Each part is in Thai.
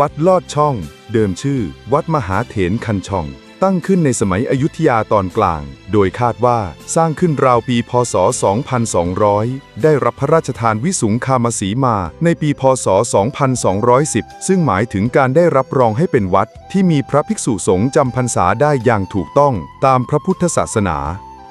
วัดลอดช่อง เดิมชื่อ วัดมหาเถรคันช่อง ตั้งขึ้นในสมัยอยุธยาตอนกลาง โดยคาดว่าสร้างขึ้นราวปีพศ 2200 ได้รับพระราชทานวิสุงคามสีมา ในปีพศ 2210 ซึ่งหมายถึงการได้รับรองให้เป็นวัด ที่มีพระภิกษุสงฆ์จำพรรษาได้อย่างถูกต้องตามพระพุทธศาสนา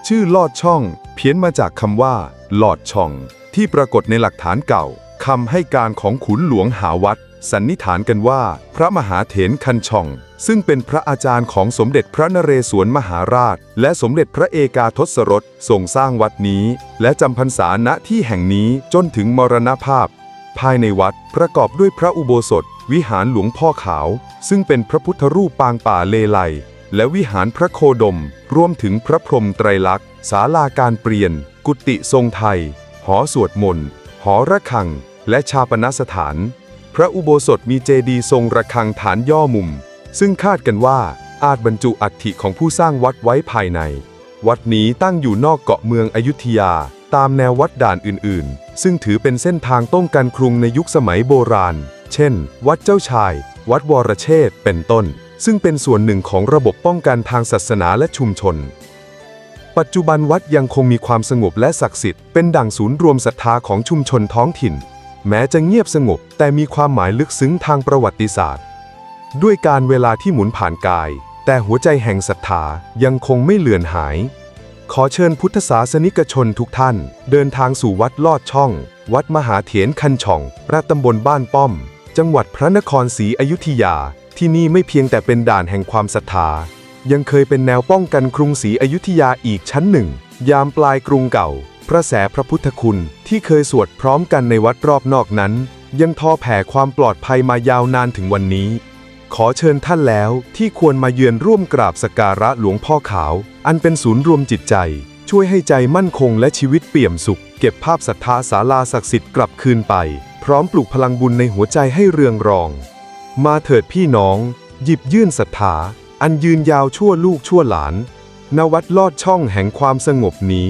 ชื่อลอดช่อง เพี้ยนมาจากคำว่าลอดช่อง ที่ปรากฏในหลักฐานเก่าคำให้การของขุนหลวงหาวัด สันนิษฐานกันว่า พระมหาเถรคันช่อง ซึ่งเป็นพระอาจารย์ของสมเด็จพระนเรศวรมหาราช และสมเด็จพระเอกาทศรสทรงสร้างวัดนี้ และจำพรรษาณที่แห่งนี้จนถึงมรณภาพ ภายในวัดประกอบด้วยพระอุโบสถ วิหารหลวงพ่อขาว ซึ่งเป็นพระพุทธรูปปางป่าเลไลและวิหารพระโคดม รวมถึงพระพรหมไตรลักษณ์ศาลาการเปลี่ยน กุฏิทรงไทย หอสวดมนต์ หอระฆัง และชาปนสถาน พระอุโบสถมีเจดีย์ทรงระฆังฐานย่อมุม ซึ่งคาดกันว่าอาจบรรจุอัฐิของผู้สร้างวัดไว้ภายใน วัดนี้ตั้งอยู่นอกเกาะเมืองอยุธยา ตามแนววัดด่านอื่น ๆ ซึ่งถือเป็นเส้นทางป้องกันกรุงในยุคสมัยโบราณ เช่น วัดเจ้าชาย วัดวรเชษเป็นต้น ซึ่งเป็นส่วนหนึ่งของระบบป้องกันทางศาสนาและชุมชน ปัจจุบันวัดยังคงมีความสงบและศักดิ์สิทธิ์เป็นดั่งศูนย์รวมศรัทธาของชุมชนท้องถิ่น แม้จะเงียบสงบแต่มีความหมายลึกซึ้งทางประวัติศาสตร์ ด้วยการเวลาที่หมุนผ่านกาย แต่หัวใจแห่งศรัทธายังคงไม่เลือนหาย ขอเชิญพุทธศาสนิกชนทุกท่าน เดินทางสู่วัดลอดช่อง วัดมหาเถรคันช่องประตำบลบ้านป้อม จังหวัดพระนครศรีอยุธยา ที่นี่ไม่เพียงแต่เป็นด่านแห่งความศรัทธา ยังเคยเป็นแนวป้องกันกรุงศรีอยุธยาอีกชั้นหนึ่ง ยามปลายกรุงเก่า พระแสพระพุทธคุณที่เคยสวดพร้อมกันในวัดรอบนอกนั้น ยังทอแผ่ความปลอดภัยมายาวนานถึงวันนี้ ขอเชิญท่านแล้วที่ควรมาเยือนร่วมกราบสการะหลวงพ่อขาว อันเป็นศูนย์รวมจิตใจ ช่วยให้ใจมั่นคงและชีวิตเปี่ยมสุข เก็บภาพศรัทธาศาลาศักดิ์สิทธิ์กลับคืนไป พร้อมปลุกพลังบุญในหัวใจให้เรืองรอง มาเถิดพี่น้อง หยิบยื่นศรัทธาอันยืนยาวชั่วลูกชั่วหลาน ณวัดลอดช่องแห่งความสงบนี้